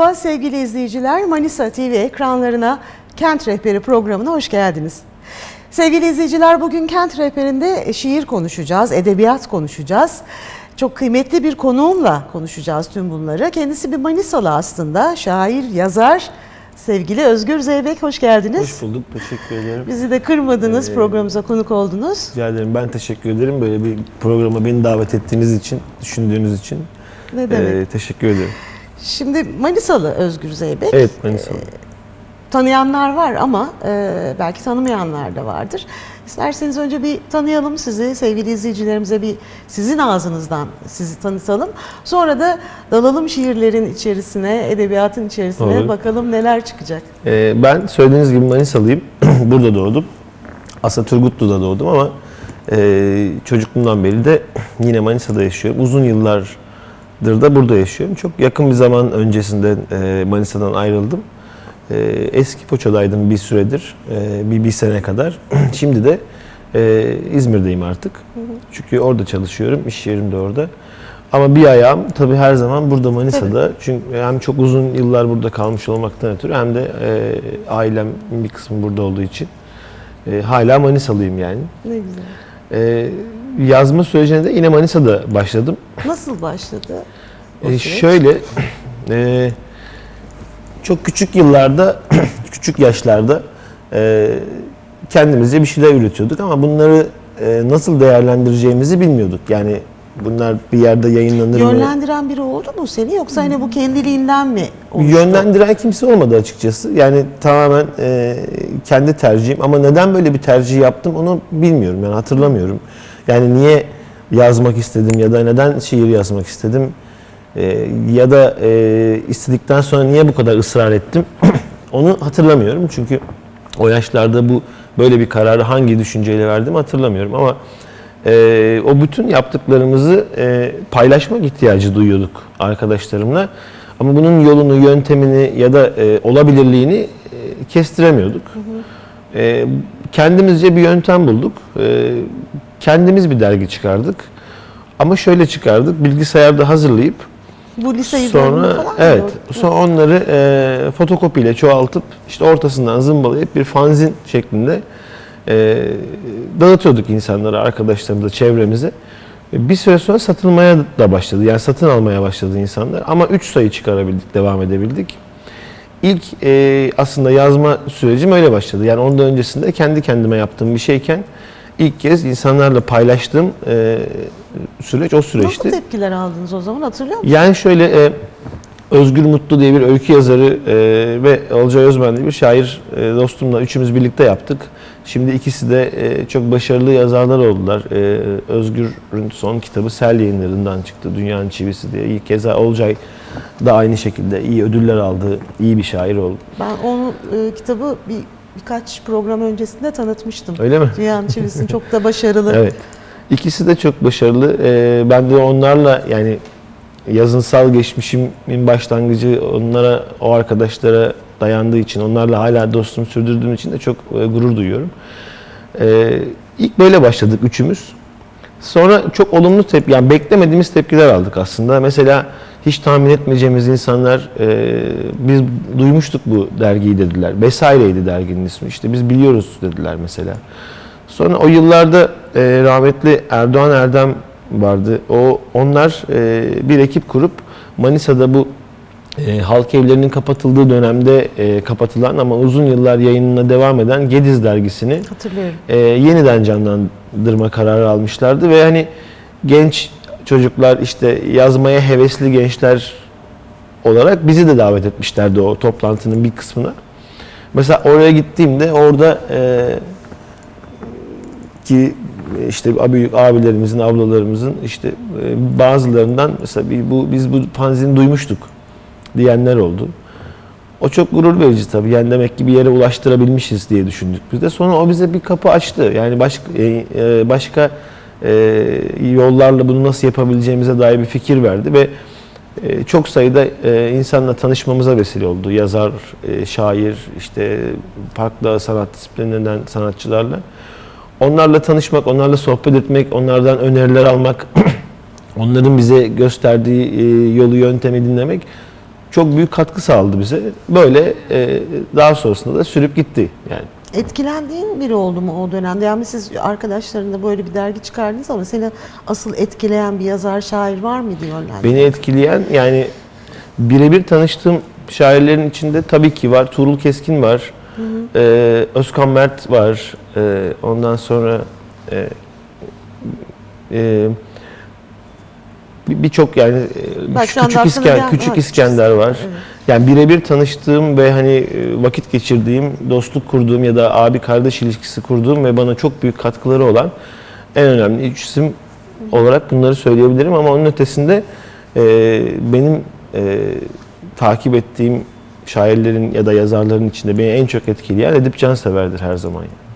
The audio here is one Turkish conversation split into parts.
Merhaba sevgili izleyiciler. Manisa TV ekranlarına Kent Rehberi programına hoş geldiniz. Sevgili izleyiciler bugün Kent Rehberi'nde şiir konuşacağız, edebiyat konuşacağız. Çok kıymetli bir konuğumla konuşacağız tüm bunları. Kendisi bir Manisalı aslında, şair, yazar. Sevgili Özgür Zeybek hoş geldiniz. Hoş bulduk, teşekkür ederim. Bizi de kırmadınız, Ee, programımıza konuk oldunuz. Rica ederim. Ben teşekkür ederim böyle bir programa beni davet ettiğiniz için, düşündüğünüz için. Ne demek? Ee, teşekkür ederim. Şimdi Manisalı Özgür Zeybek. Evet, Manisa. Tanıyanlar var ama e, belki tanımayanlar da vardır. İsterseniz önce bir tanıyalım sizi, sevgili izleyicilerimize bir sizin ağzınızdan sizi tanıtalım. Sonra da dalalım şiirlerin içerisine, edebiyatın içerisine Olur. bakalım neler çıkacak. Ee, ben söylediğiniz gibi Manisalıyım. Burada doğdum. Aslında Turgutlu'da doğdum ama e, çocukluğumdan beri de yine Manisa'da yaşıyorum. Uzun yıllardır da burada yaşıyorum. Çok yakın bir zaman öncesinde e, Manisa'dan ayrıldım. E, eski Foça'daydım bir süredir, e, bir, bir sene kadar. Şimdi de e, İzmir'deyim artık. Çünkü orada çalışıyorum, iş yerim de orada. Ama bir ayağım tabii her zaman burada Manisa'da. Çünkü hem çok uzun yıllar burada kalmış olmaktan ötürü hem de e, ailem bir kısmı burada olduğu için e, hala Manisalıyım yani. Ne güzel. E, yazma sürecine de yine Manisa'da başladım. Nasıl başladı? E, şöyle e, çok küçük yıllarda, küçük yaşlarda e, kendimizce bir şeyler üretiyorduk ama bunları e, nasıl değerlendireceğimizi bilmiyorduk. Yani bunlar bir yerde yayınlanır mı? Yönlendiren biri oldu mu seni yoksa hani bu kendiliğinden mi oluştu? Yönlendiren kimse olmadı açıkçası. Yani tamamen e, kendi tercihim ama neden böyle bir tercih yaptım onu bilmiyorum. Yani hatırlamıyorum. Yani niye yazmak istedim ya da neden şiir yazmak istedim e, ya da e, istedikten sonra niye bu kadar ısrar ettim onu hatırlamıyorum. Çünkü o yaşlarda bu böyle bir kararı hangi düşünceyle verdim hatırlamıyorum ama e, o bütün yaptıklarımızı e, paylaşmak ihtiyacı duyuyorduk arkadaşlarımla. Ama bunun yolunu, yöntemini ya da e, olabilirliğini e, kestiremiyorduk. E, kendimizce bir yöntem bulduk. E, kendimiz bir dergi çıkardık. Ama şöyle çıkardık, bilgisayarda hazırlayıp Bu lise sonra falan evet, oldu? sonra onları e, fotokopiyle çoğaltıp işte ortasından zımbalayıp bir fanzin şeklinde e, dağıtıyorduk insanlara, arkadaşlarımıza, çevremize. E, Bir süre sonra satılmaya da başladı. Yani satın almaya başladı insanlar. Ama 3 sayı çıkarabildik, devam edebildik. İlk e, aslında yazma sürecim öyle başladı. Yani ondan öncesinde kendi kendime yaptığım bir şeyken ilk kez insanlarla paylaştığım e, süreç o süreçti. Nasıl tepkiler aldınız o zaman hatırlıyor musunuz? Yani şöyle e, Özgür Mutlu diye bir öykü yazarı e, ve Olcay Özmen diye bir şair e, dostumla üçümüz birlikte yaptık. Şimdi ikisi de e, çok başarılı yazarlar oldular. E, Özgür'ün son kitabı Sel yayınlarından çıktı. Dünyanın Çivisi diye. İlk keza Olcay da aynı şekilde iyi ödüller aldı. iyi bir şair oldu. Ben onu e, kitabı bir birkaç program öncesinde tanıtmıştım. Öyle mi? Dünyanın Çivisi'nin çok da başarılı. Evet. İkisi de çok başarılı. Ee, ben de onlarla yani yazınsal geçmişimin başlangıcı onlara, o arkadaşlara dayandığı için, onlarla hala dostluğumu sürdürdüğüm için de çok e, gurur duyuyorum. Ee, ilk böyle başladık üçümüz. Sonra çok olumlu tepki, yani beklemediğimiz tepkiler aldık aslında. Mesela hiç tahmin etmeyeceğimiz insanlar, e, biz duymuştuk bu dergiyi dediler. Vesaireydi derginin ismi. İşte biz biliyoruz dediler mesela. Sonra o yıllarda e, rahmetli Erdoğan Erdem vardı. O onlar e, bir ekip kurup Manisa'da bu e, halk evlerinin kapatıldığı dönemde e, kapatılan ama uzun yıllar yayınına devam eden Gediz dergisini Hatırlıyorum. e, yeniden canlandırma kararı almışlardı ve hani genç çocuklar işte yazmaya hevesli gençler olarak bizi de davet etmişlerdi o toplantının bir kısmına. Mesela oraya gittiğimde orada e, ki işte büyük abilerimizin, ablalarımızın işte e, bazılarından mesela bir, bu biz bu fanzini duymuştuk diyenler oldu. O çok gurur verici tabii. Yani demek ki bir yere ulaştırabilmişiz diye düşündük biz de. Sonra o bize bir kapı açtı. Yani başka e, e, başka e, yollarla bunu nasıl yapabileceğimize dair bir fikir verdi ve çok sayıda insanla tanışmamıza vesile oldu. Yazar, şair, işte farklı sanat disiplininden sanatçılarla. Onlarla tanışmak, onlarla sohbet etmek, onlardan öneriler almak, onların bize gösterdiği yolu, yöntemi dinlemek çok büyük katkı sağladı bize. Böyle e, daha sonrasında da sürüp gitti yani. Etkilendiğin biri oldu mu o dönemde? Yani siz arkadaşlarınla böyle bir dergi çıkardınız ama seni asıl etkileyen bir yazar, şair var mıydı yönlendiren? Beni etkileyen yani birebir tanıştığım şairlerin içinde tabii ki var. Tuğrul Keskin var. Ee, Özkan Mert var. Ee, ondan sonra e, e, birçok yani e, Bak küçük, gel- küçük ha, İskender var. Evet. Yani birebir tanıştığım ve hani e, vakit geçirdiğim, dostluk kurduğum ya da abi kardeş ilişkisi kurduğum ve bana çok büyük katkıları olan en önemli üç isim olarak bunları söyleyebilirim ama onun ötesinde e, benim e, takip ettiğim şairlerin ya da yazarların içinde beni en çok etkileyen Edip Cansever'dir her zaman. yani.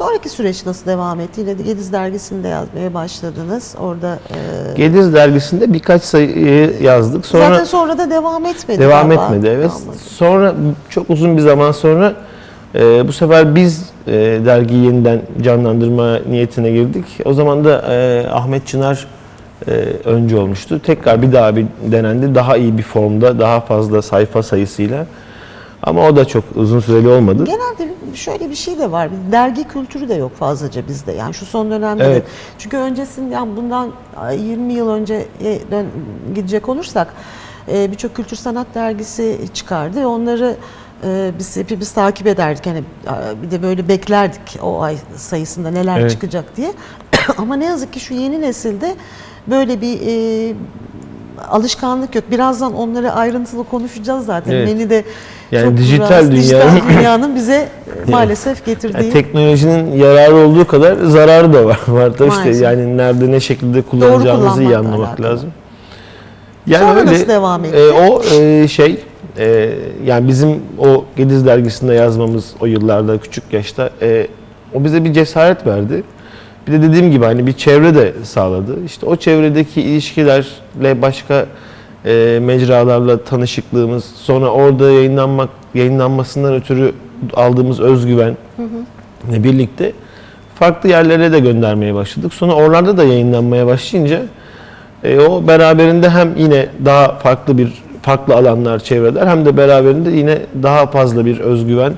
Sonraki süreç nasıl devam etti? Yine Gediz dergisinde yazmaya başladınız. Orada e, Gediz dergisinde birkaç sayı yazdık. Sonra zaten sonra da devam etmedi. Devam galiba. etmedi evet. Etmedi. Sonra çok uzun bir zaman sonra e, bu sefer biz e, dergiyi yeniden canlandırma niyetine girdik. O zaman da e, Ahmet Çınar e, önce olmuştu. Tekrar bir daha bir denendi. Daha iyi bir formda, daha fazla sayfa sayısıyla. Ama o da çok uzun süreli olmadı. Genelde şöyle bir şey de var. Dergi kültürü de yok fazlaca bizde. Yani şu son dönemde Evet. de. Çünkü öncesinde yani bundan 20 yıl önce dön, gidecek olursak e, birçok kültür sanat dergisi çıkardı onları e, biz hepimiz takip ederdik. Hani bir de böyle beklerdik o ay sayısında neler Evet. çıkacak diye. Ama ne yazık ki şu yeni nesilde böyle bir e, alışkanlık yok. Birazdan onları ayrıntılı konuşacağız zaten. Evet. Beni de Yani çok dijital rahatsız- dijital dünyanın- dünyanın bize e, maalesef getirdiği Yani teknolojinin yararı olduğu kadar zararı da var. var da işte yani nerede ne şekilde kullanacağımızı iyi anlamak alakalı. lazım. Yani Sonra öyle, nasıl devam etti? e, o e, şey e, yani bizim o Gediz dergisinde yazmamız o yıllarda küçük yaşta e, o bize bir cesaret verdi. Bir de dediğim gibi hani bir çevre de sağladı. İşte o çevredeki ilişkilerle başka e, mecralarla tanışıklığımız, sonra orada yayınlanmak yayınlanmasından ötürü aldığımız özgüven ile birlikte farklı yerlere de göndermeye başladık. Sonra oralarda da yayınlanmaya başlayınca e, o beraberinde hem yine daha farklı bir farklı alanlar çevreler hem de beraberinde yine daha fazla bir özgüven,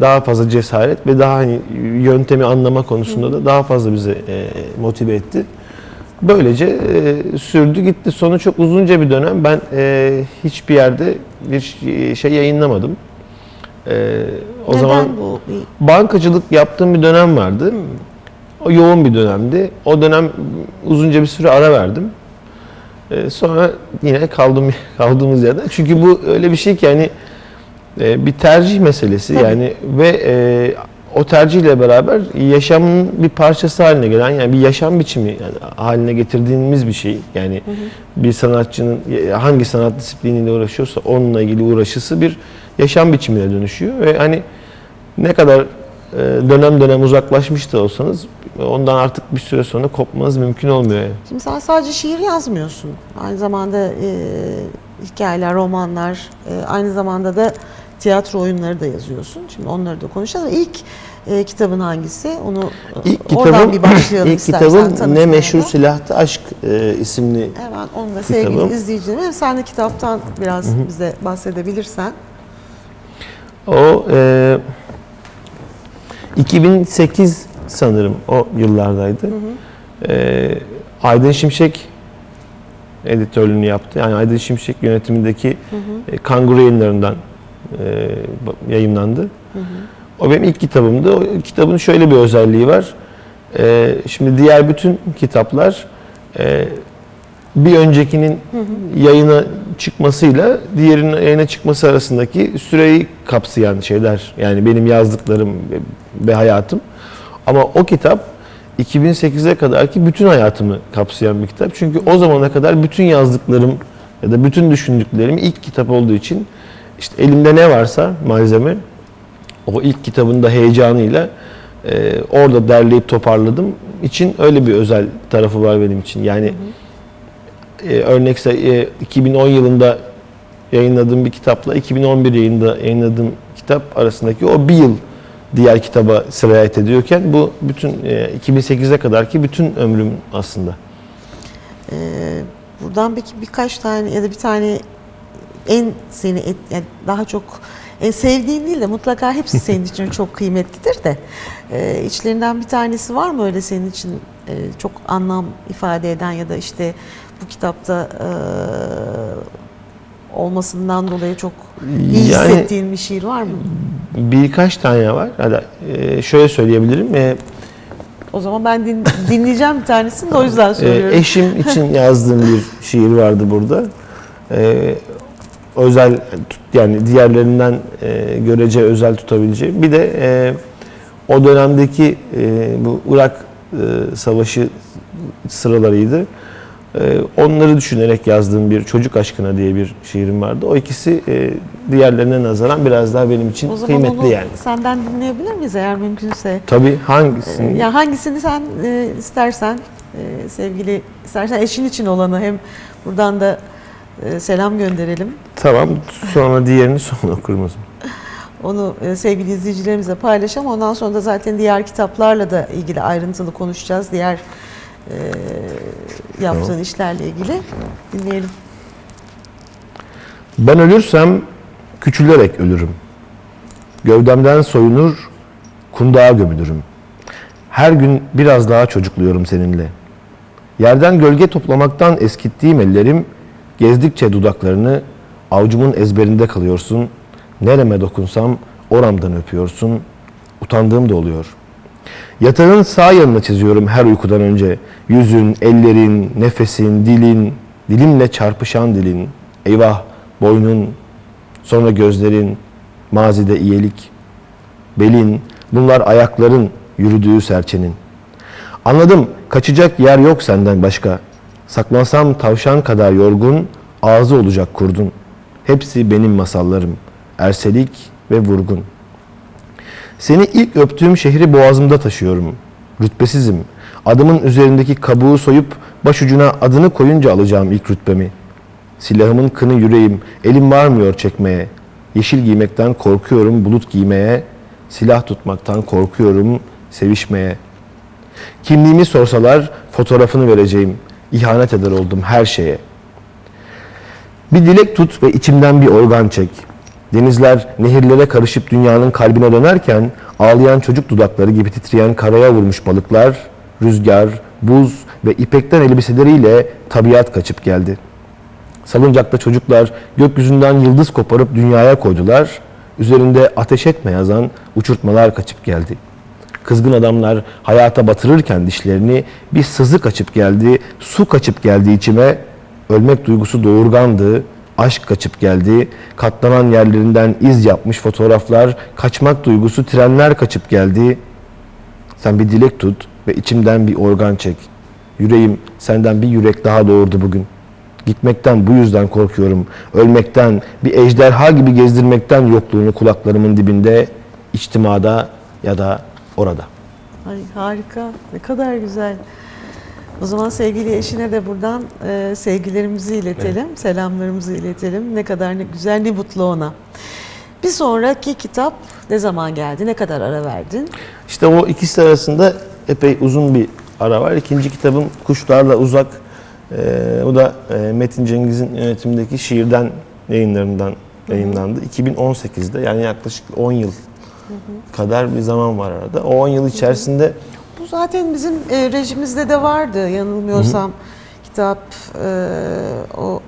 daha fazla cesaret ve daha hani yöntemi anlama konusunda da daha fazla bizi e, motive etti. Böylece e, sürdü gitti. Sonu çok uzunca bir dönem. Ben e, hiçbir yerde bir şey yayınlamadım. E, o Neden zaman bu bankacılık yaptığım bir dönem vardı. O yoğun bir dönemdi. O dönem uzunca bir süre ara verdim. Ee, sonra yine kaldım kaldığımız yerden. Çünkü bu öyle bir şey ki yani e, bir tercih meselesi Tabii. yani ve e, o tercihle beraber yaşamın bir parçası haline gelen yani bir yaşam biçimi yani haline getirdiğimiz bir şey. Yani bir sanatçının e, hangi sanat disipliniyle uğraşıyorsa onunla ilgili uğraşısı bir yaşam biçimine dönüşüyor ve hani ne kadar e, dönem dönem uzaklaşmış da olsanız ondan artık bir süre sonra kopmanız mümkün olmuyor. yani. Şimdi sen sadece şiir yazmıyorsun. Aynı zamanda e, hikayeler, romanlar, e, aynı zamanda da tiyatro oyunları da yazıyorsun. Şimdi onları da konuşalım. İlk e, kitabın hangisi? Onu e, İlk oradan kitabım, bir başlayalım ilk kitabım Ne Meşhur. Silahtı Aşk e, isimli Hemen onu da sevgili Kitabım. izleyicilerim. Sen de kitaptan biraz bize bahsedebilirsen. O e, 2008 sanırım o yıllardaydı. E, Aydın Şimşek editörlüğünü yaptı. Yani Aydın Şimşek yönetimindeki e, Kanguru yayınlarından e, yayınlandı. O benim ilk kitabımdı. O kitabın şöyle bir özelliği var. E, şimdi diğer bütün kitaplar e, bir öncekinin yayına çıkmasıyla diğerinin yayına çıkması arasındaki süreyi kapsayan şeyler. Yani benim yazdıklarım ve, ve hayatım. Ama o kitap 2008'e kadarki bütün hayatımı kapsayan bir kitap. Çünkü o zamana kadar bütün yazdıklarım ya da bütün düşündüklerim ilk kitap olduğu için işte elimde ne varsa malzeme o ilk kitabın da heyecanıyla e, orada derleyip toparladım için öyle bir özel tarafı var benim için. Yani e, örnekse e, 2010 yılında yayınladığım bir kitapla 2011 yılında yayınladığım kitap arasındaki o bir yıl diğer kitaba sirayet ediyorken bu bütün e, 2008'e kadarki bütün ömrüm aslında. Ee, buradan peki birkaç tane ya da bir tane en seni et, yani daha çok en sevdiğin değil de mutlaka hepsi senin için çok kıymetlidir de e, içlerinden bir tanesi var mı öyle senin için e, çok anlam ifade eden ya da işte bu kitapta e, olmasından dolayı çok iyi Yani- hissettiğin bir şiir var mı? Birkaç tane var. Hadi, e, şöyle söyleyebilirim. E, O zaman ben din- dinleyeceğim bir tanesini de o yüzden e, soruyorum. eşim için yazdığım bir şiir vardı burada. E, özel yani diğerlerinden e, görece özel tutabileceğim. Bir de e, o dönemdeki e, bu Irak e, savaşı sıralarıydı. E, onları düşünerek yazdığım bir çocuk aşkına diye bir şiirim vardı. O ikisi e, diğerlerine nazaran biraz daha benim için o zaman kıymetli onu yani. senden dinleyebilir miyiz eğer mümkünse? Tabii hangisini? Ya hangisini sen e, istersen e, sevgili istersen eşin için olanı hem buradan da e, selam gönderelim. Tamam. Sonra diğerini sonra okurum o zaman. Onu e, sevgili izleyicilerimizle paylaşalım. Ondan sonra da zaten diğer kitaplarla da ilgili ayrıntılı konuşacağız. Diğer e, yaptığın Tamam. işlerle ilgili dinleyelim. Ben ölürsem küçülerek ölürüm. Gövdemden soyunur, kundağa gömülürüm. Her gün biraz daha çocukluyorum seninle. Yerden gölge toplamaktan eskittiğim ellerim, gezdikçe dudaklarını avucumun ezberinde kalıyorsun. Nereme dokunsam oramdan öpüyorsun. Utandığım da oluyor. Yatağın sağ yanına çiziyorum her uykudan önce. Yüzün, ellerin, nefesin, dilin, dilimle çarpışan dilin. Eyvah, boynun, sonra gözlerin, mazide iyilik, belin, bunlar ayakların yürüdüğü serçenin. Anladım, kaçacak yer yok senden başka. Saklansam tavşan kadar yorgun, ağzı olacak kurdun. Hepsi benim masallarım, erselik ve vurgun. Seni ilk öptüğüm şehri boğazımda taşıyorum. Rütbesizim. Adımın üzerindeki kabuğu soyup başucuna adını koyunca alacağım ilk rütbemi. Silahımın kını yüreğim, elim varmıyor çekmeye. Yeşil giymekten korkuyorum bulut giymeye. Silah tutmaktan korkuyorum sevişmeye. Kimliğimi sorsalar fotoğrafını vereceğim. İhanet eder oldum her şeye. Bir dilek tut ve içimden bir organ çek. Denizler nehirlere karışıp dünyanın kalbine dönerken ağlayan çocuk dudakları gibi titreyen karaya vurmuş balıklar, rüzgar, buz ve ipekten elbiseleriyle tabiat kaçıp geldi. Salıncakta çocuklar gökyüzünden yıldız koparıp dünyaya koydular. Üzerinde ateş etme yazan uçurtmalar kaçıp geldi. Kızgın adamlar hayata batırırken dişlerini bir sızı kaçıp geldi, su kaçıp geldi içime. Ölmek duygusu doğurgandı, aşk kaçıp geldi. Katlanan yerlerinden iz yapmış fotoğraflar, kaçmak duygusu trenler kaçıp geldi. Sen bir dilek tut ve içimden bir organ çek. Yüreğim senden bir yürek daha doğurdu bugün. Gitmekten bu yüzden korkuyorum. Ölmekten, bir ejderha gibi gezdirmekten yokluğunu kulaklarımın dibinde, içtimada ya da orada. Ay harika. Ne kadar güzel. O zaman sevgili eşine de buradan e, sevgilerimizi iletelim, selamlarımızı iletelim. Ne kadar ne güzel, ne mutlu ona. Bir sonraki kitap ne zaman geldi? Ne kadar ara verdin? İşte o ikisi arasında epey uzun bir ara var. İkinci kitabım Kuşlarla Uzak. Ee, o da e, Metin Cengiz'in yönetimindeki şiirden yayınlarından yayınlandı. 2018'de yani yaklaşık 10 yıl kadar bir zaman var arada. O 10 yıl içerisinde Bu zaten bizim e, rejimizde de vardı yanılmıyorsam kitap e, o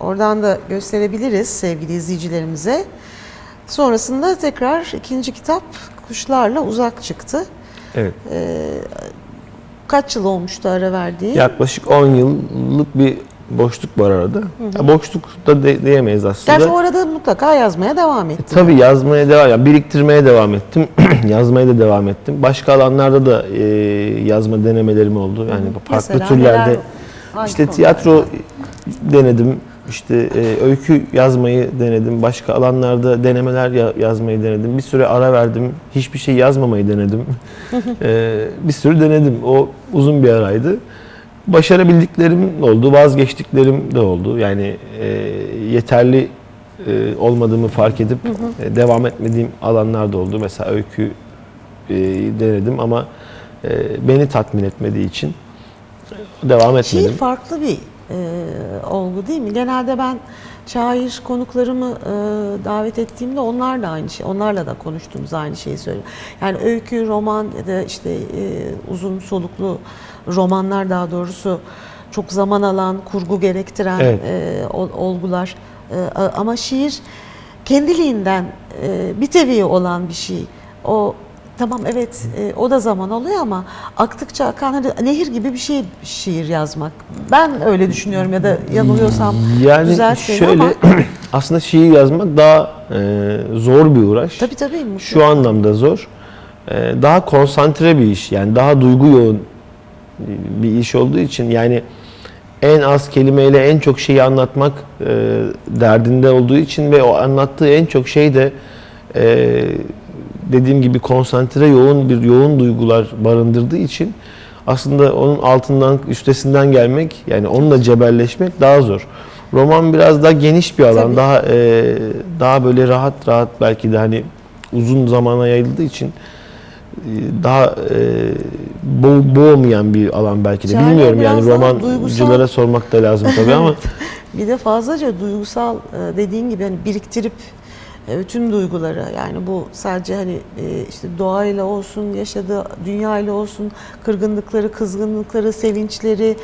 oradan da gösterebiliriz sevgili izleyicilerimize. Sonrasında tekrar ikinci kitap Kuşlarla Uzak çıktı. evet Kaç yıl olmuştu ara verdiği? yaklaşık 10 yıllık bir boşluk var arada. Ya boşluk da de- diyemeyiz aslında. Gerçi o arada mutlaka yazmaya devam etti. Tabii yazmaya devam, yani biriktirmeye devam ettim. yazmaya da devam ettim. Başka alanlarda da e, yazma denemelerim oldu. Yani farklı Mesela türlerde. neler? İşte tiyatro denedim. İşte e, öykü yazmayı denedim. Başka alanlarda denemeler ya- yazmayı denedim. Bir süre ara verdim. Hiçbir şey yazmamayı denedim. E, bir sürü denedim. O uzun bir araydı. Başarabildiklerim oldu, vazgeçtiklerim de oldu. Yani e, yeterli e, olmadığımı fark edip e, devam etmediğim alanlar da oldu. Mesela öykü e, denedim ama e, beni tatmin etmediği için devam etmedim. Şiir farklı bir e, olgu değil mi? Genelde ben şair konuklarımı e, davet ettiğimde onlar da aynı şey, onlarla da konuştuğumuz aynı şeyi söylüyor. Yani öykü, roman ya da işte e, uzun soluklu romanlar daha doğrusu çok zaman alan, kurgu gerektiren Evet. e, ol- olgular. E, ama şiir kendiliğinden e, bir teviye olan bir şey. O tamam evet e, o da zaman oluyor ama aktıkça akan hani nehir gibi bir şey şiir yazmak. Ben öyle düşünüyorum ya da yanılıyorsam Yani düzelt şöyle ama aslında şiir yazmak daha e, zor bir uğraş. tabii tabii Şu anlamda zor. E, daha konsantre bir iş. Yani daha duygu yoğun bir iş olduğu için yani en az kelimeyle en çok şeyi anlatmak e, derdinde olduğu için ve o anlattığı en çok şey de e, dediğim gibi konsantre yoğun bir yoğun duygular barındırdığı için aslında onun altından üstesinden gelmek yani onunla cebelleşmek daha zor. Roman biraz daha geniş bir alan, Tabii. daha e, daha böyle rahat rahat belki de hani uzun zamana yayıldığı için daha e, bo- boğmayan bir alan belki de. Şairler Bilmiyorum yani romancılara sormak da lazım tabii ama Bir de fazlaca duygusal e, dediğin gibi hani biriktirip e, bütün duyguları yani bu sadece hani e, işte doğayla olsun, yaşadığı dünyayla olsun, kırgınlıkları, kızgınlıkları, sevinçleri,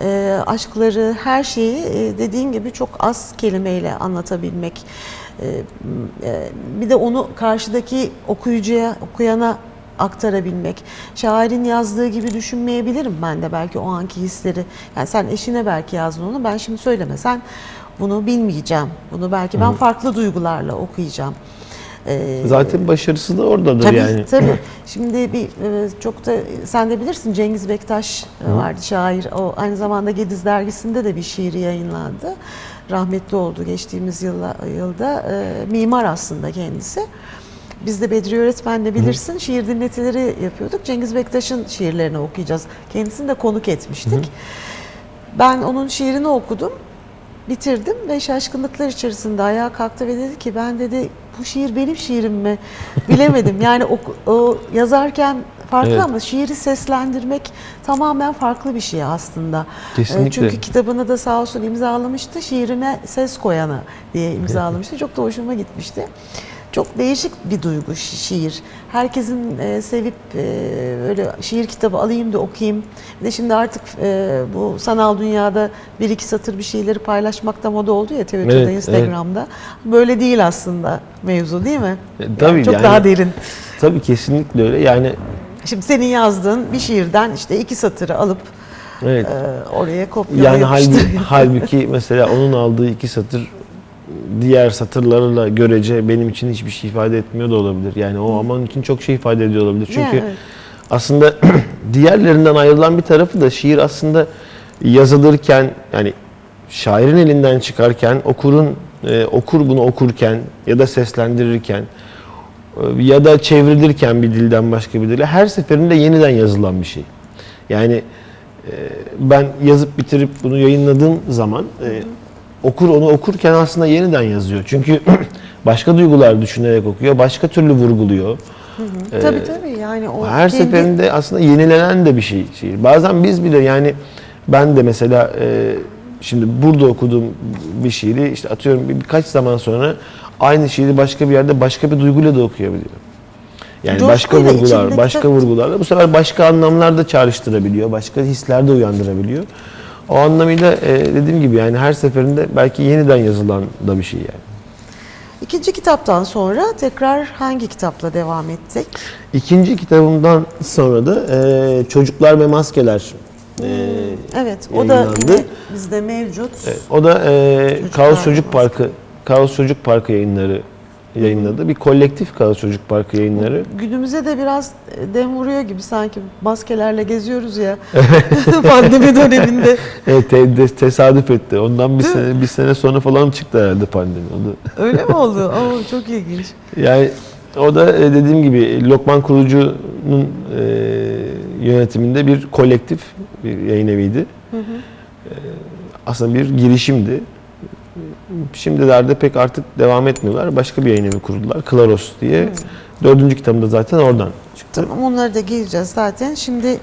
e, aşkları her şeyi e, dediğin gibi çok az kelimeyle anlatabilmek. E, e, Bir de onu karşıdaki okuyucuya, okuyana aktarabilmek. Şairin yazdığı gibi düşünmeyebilirim ben de belki o anki hisleri. Yani sen eşine belki yazdın onu. Ben şimdi söylemesen bunu bilmeyeceğim. Bunu belki ben farklı duygularla okuyacağım. Ee, zaten başarısı da oradadır Tabii yani. tabii. Şimdi bir e, çok da sen de bilirsin Cengiz Bektaş e, vardı şair. O aynı zamanda Gediz dergisinde de bir şiiri yayınlandı. Rahmetli oldu geçtiğimiz yılla, yılda. E, mimar aslında kendisi. Biz de Bedri öğretmenle bilirsin şiir dinletileri yapıyorduk. Cengiz Bektaş'ın şiirlerini okuyacağız. Kendisini de konuk etmiştik. Ben onun şiirini okudum. Bitirdim ve şaşkınlıklar içerisinde ayağa kalktı ve dedi ki ben dedi bu şiir benim şiirim mi bilemedim. Yani o, o yazarken farklı Evet. ama şiiri seslendirmek tamamen farklı bir şey aslında. Kesinlikle. Ee, Çünkü kitabını da sağ olsun imzalamıştı. Şiirine ses koyana diye imzalamıştı. Çok da hoşuma gitmişti. Çok değişik bir duygu şi- şiir. Herkesin e, sevip e, öyle şiir kitabı alayım da okuyayım. Bir de şimdi artık e, bu sanal dünyada bir iki satır bir şeyleri paylaşmakta moda oldu ya Twitter'da, Evet, Instagram'da. Böyle değil aslında mevzu değil mi? E, tabii çok yani- daha derin. Tabii kesinlikle öyle. Yani Şimdi senin yazdığın bir şiirden işte iki satırı alıp evet. e, oraya kopyala Yani halbuki, yapıştır. halbuki mesela onun aldığı iki satır diğer satırlarla görece benim için hiçbir şey ifade etmiyor da olabilir. Yani o aman için çok şey ifade ediyor olabilir. Çünkü evet. aslında diğerlerinden ayrılan bir tarafı da şiir aslında yazılırken yani şairin elinden çıkarken okurun e, okur bunu okurken ya da seslendirirken e, ya da çevrilirken bir dilden başka bir dile her seferinde yeniden yazılan bir şey. Yani e, ben yazıp bitirip bunu yayınladığım zaman e, okur onu okurken aslında yeniden yazıyor. Çünkü başka duygular düşünerek okuyor, başka türlü vurguluyor. E, tabii tabii yani o her kendi- seferinde aslında yenilenen de bir şey şiir. Bazen biz bile yani ben de mesela e, şimdi burada okuduğum bir şiiri işte atıyorum bir, birkaç zaman sonra aynı şiiri başka bir yerde başka bir duyguyla da okuyabiliyorum. Yani başka Coşkuyla, vurgular, içindeki başka vurgularla bu sefer başka anlamlar da çağrıştırabiliyor, başka hisler de uyandırabiliyor. O anlamıyla e, dediğim gibi yani her seferinde belki yeniden yazılan da bir şey yani. İkinci kitaptan sonra tekrar hangi kitapla devam ettik? İkinci kitabımdan sonra da e, Çocuklar ve Maskeler e, Evet, o da Yayınlandı. yine bizde mevcut. Evet, o da e, Çocuklar Kaos Çocuk. Parkı, Kaos Çocuk Parkı yayınları yayınladı. Bir kolektif Kaos Çocuk Parkı yayınları. Günümüze de biraz e, dem vuruyor gibi sanki maskelerle geziyoruz ya pandemi döneminde. Evet, te- tesadüf etti. Ondan bir sene, bir sene sonra falan çıktı herhalde pandemi. O da, Öyle mi oldu? Oo, çok ilginç. yani o da e, dediğim gibi Lokman Kurucu'nun e, yönetiminde bir kolektif bir yayın eviydi. E, aslında bir girişimdi. Şimdilerde pek artık devam etmiyorlar. Başka bir yayın evi kurdular. Klaros diye. Dördüncü kitabım da zaten oradan çıktı. Tamam onları da geleceğiz zaten. Şimdi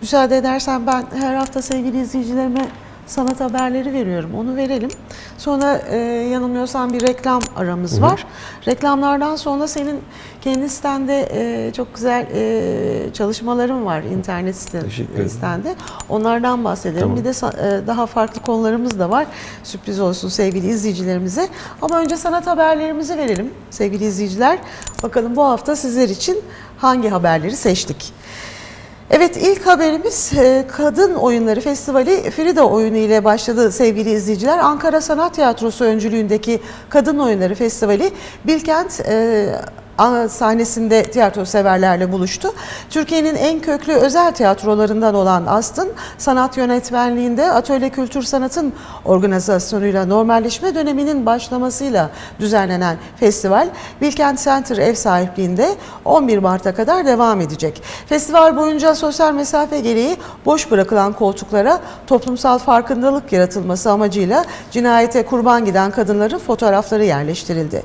müsaade edersen ben her hafta sevgili izleyicilerime sanat haberleri veriyorum. Onu verelim. Sonra e, yanılmıyorsam bir reklam aramız var. Reklamlardan sonra senin kendi sitende e, çok güzel e, çalışmaların var internet sitende. Onlardan bahsedelim. Tamam. Bir de e, daha farklı konularımız da var. Sürpriz olsun sevgili izleyicilerimize. Ama önce sanat haberlerimizi verelim sevgili izleyiciler. Bakalım bu hafta sizler için hangi haberleri seçtik? Evet ilk haberimiz e, Kadın Oyunları Festivali Frida oyunu ile başladı sevgili izleyiciler. Ankara Sanat Tiyatrosu öncülüğündeki Kadın Oyunları Festivali Bilkent e, sahnesinde tiyatro severlerle buluştu. Türkiye'nin en köklü özel tiyatrolarından olan AST'ın sanat yönetmenliğinde Atölye Kültür Sanat'ın organizasyonuyla normalleşme döneminin başlamasıyla düzenlenen festival Bilkent Center ev sahipliğinde 11 Mart'a kadar devam edecek. Festival boyunca sosyal mesafe gereği boş bırakılan koltuklara toplumsal farkındalık yaratılması amacıyla cinayete kurban giden kadınların fotoğrafları yerleştirildi.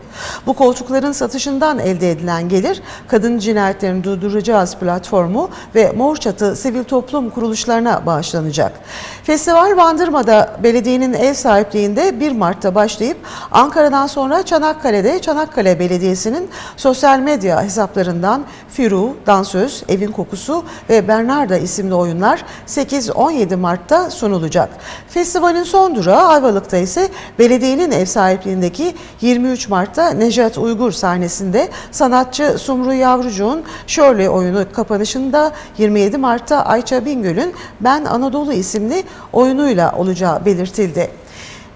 Bu koltukların satışından elde edilen gelir Kadın Cinayetlerini Durduracağız platformu ve Mor Çatı sivil toplum kuruluşlarına bağışlanacak. Festival Bandırma'da belediyenin ev sahipliğinde 1 Mart'ta başlayıp Ankara'dan sonra Çanakkale'de Çanakkale Belediyesi'nin sosyal medya hesaplarından Firu, Dansöz, Evin Kokusu ve Bernarda isimli oyunlar 8-17 Mart'ta sunulacak. Festivalin son durağı Ayvalık'ta ise belediyenin ev sahipliğindeki 23 Mart'ta Nejat Uygur sahnesinde sanatçı Sumru Yavrucuğun Shirley oyunu kapanışında 27 Mart'ta Ayça Bingöl'ün Ben Anadolu isimli oyunuyla olacağı belirtildi.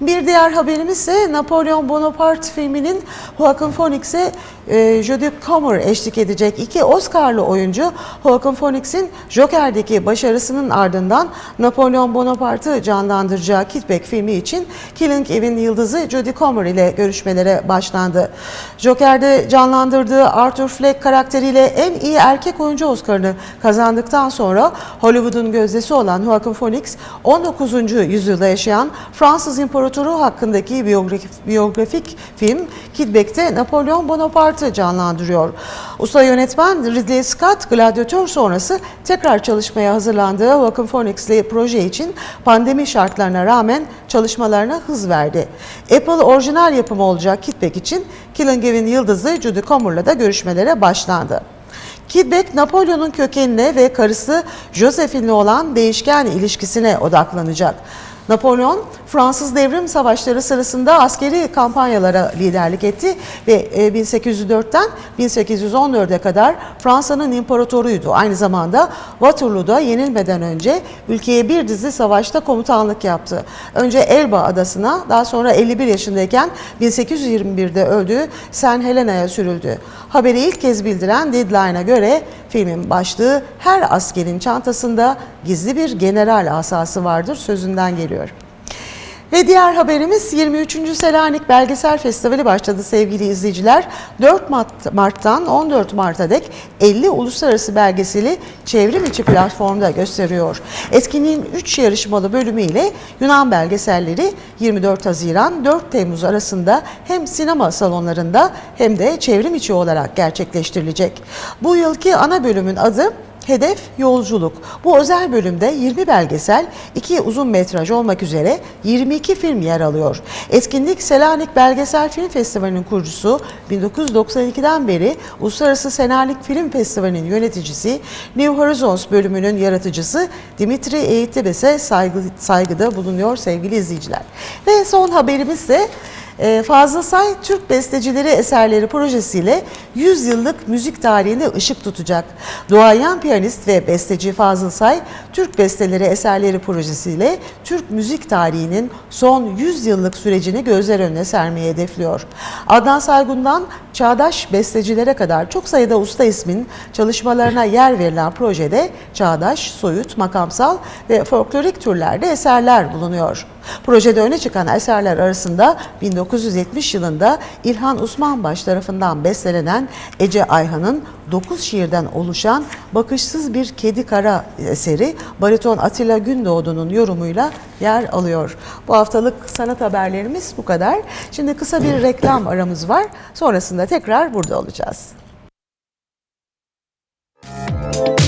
Bir diğer haberimiz ise Napolyon Bonaparte filminin Joaquin Phoenix'e e, Jodie Comer eşlik edecek iki Oscar'lı oyuncu Joaquin Phoenix'in Joker'deki başarısının ardından Napolyon Bonaparte'ı canlandıracağı Kid Beck filmi için Killing Eve'in yıldızı Jodie Comer ile görüşmelere başlandı. Joker'de canlandırdığı Arthur Fleck karakteriyle en iyi erkek oyuncu Oscar'ını kazandıktan sonra Hollywood'un gözdesi olan Joaquin Phoenix 19. yüzyılda yaşayan Fransız İmparatoru hakkındaki biyografik, biyografik film Kid Beck'te Napolyon Bonaparte'ı canlandırıyor. Usta yönetmen Ridley Scott gladyatör sonrası tekrar çalışmaya hazırlandığı Joaquin Phoenix'li proje için pandemi şartlarına rağmen çalışmalarına hız verdi. Apple orijinal yapımı olacak Kid Beck için Killing Eve'in yıldızı Judy Comer'la da görüşmelere başlandı. Kid Beck, Napolyon'un kökenine ve karısı Josephine'le olan değişken ilişkisine odaklanacak. Napolyon, Fransız devrim savaşları sırasında askeri kampanyalara liderlik etti ve e, 1804'ten 1814'e kadar Fransa'nın imparatoruydu. Aynı zamanda Waterloo'da yenilmeden önce ülkeye bir dizi savaşta komutanlık yaptı. Önce Elba adasına, daha sonra 51 yaşındayken 1821'de öldüğü Saint Helena'ya sürüldü. Haberi ilk kez bildiren Deadline'a göre filmin başlığı her askerin çantasında gizli bir general asası vardır sözünden geliyor. Ve diğer haberimiz 23. Selanik Belgesel Festivali başladı sevgili izleyiciler. 4 Mart- Mart'tan 14 Mart'a dek 50 uluslararası belgeseli çevrim içi platformda gösteriyor. Etkinliğin 3 yarışmalı bölümüyle Yunan belgeselleri 24 Haziran 4 Temmuz arasında hem sinema salonlarında hem de çevrim içi olarak gerçekleştirilecek. Bu yılki ana bölümün adı Hedef yolculuk. Bu özel bölümde 20 belgesel, 2 uzun metraj olmak üzere 22 film yer alıyor. Etkinlik Selanik Belgesel Film Festivali'nin kurucusu 1992'den beri Uluslararası Selanik Film Festivali'nin yöneticisi New Horizons bölümünün yaratıcısı Dimitri Eğitibes'e saygı, saygıda bulunuyor sevgili izleyiciler. Ve son haberimiz ee, Fazıl Say Türk Bestecileri Eserleri projesiyle 100 yıllık müzik tarihine ışık tutacak. Duayen piyanist ve besteci Fazıl Say, Türk Besteleri Eserleri projesiyle Türk müzik tarihinin son 100 yıllık sürecini gözler önüne sermeyi hedefliyor. Adnan Saygun'dan çağdaş bestecilere kadar çok sayıda usta ismin çalışmalarına yer verilen projede çağdaş, soyut, makamsal ve folklorik türlerde eserler bulunuyor. Projede öne çıkan eserler arasında 1970 yılında İlhan Usmanbaş tarafından bestelenen Ece Ayhan'ın 9 şiirden oluşan Bakışsız Bir Kedi Kara eseri bariton Atilla Gündoğdu'nun yorumuyla yer alıyor. Bu haftalık sanat haberlerimiz bu kadar. Şimdi kısa bir reklam aramız var. Sonrasında tekrar burada olacağız. Müzik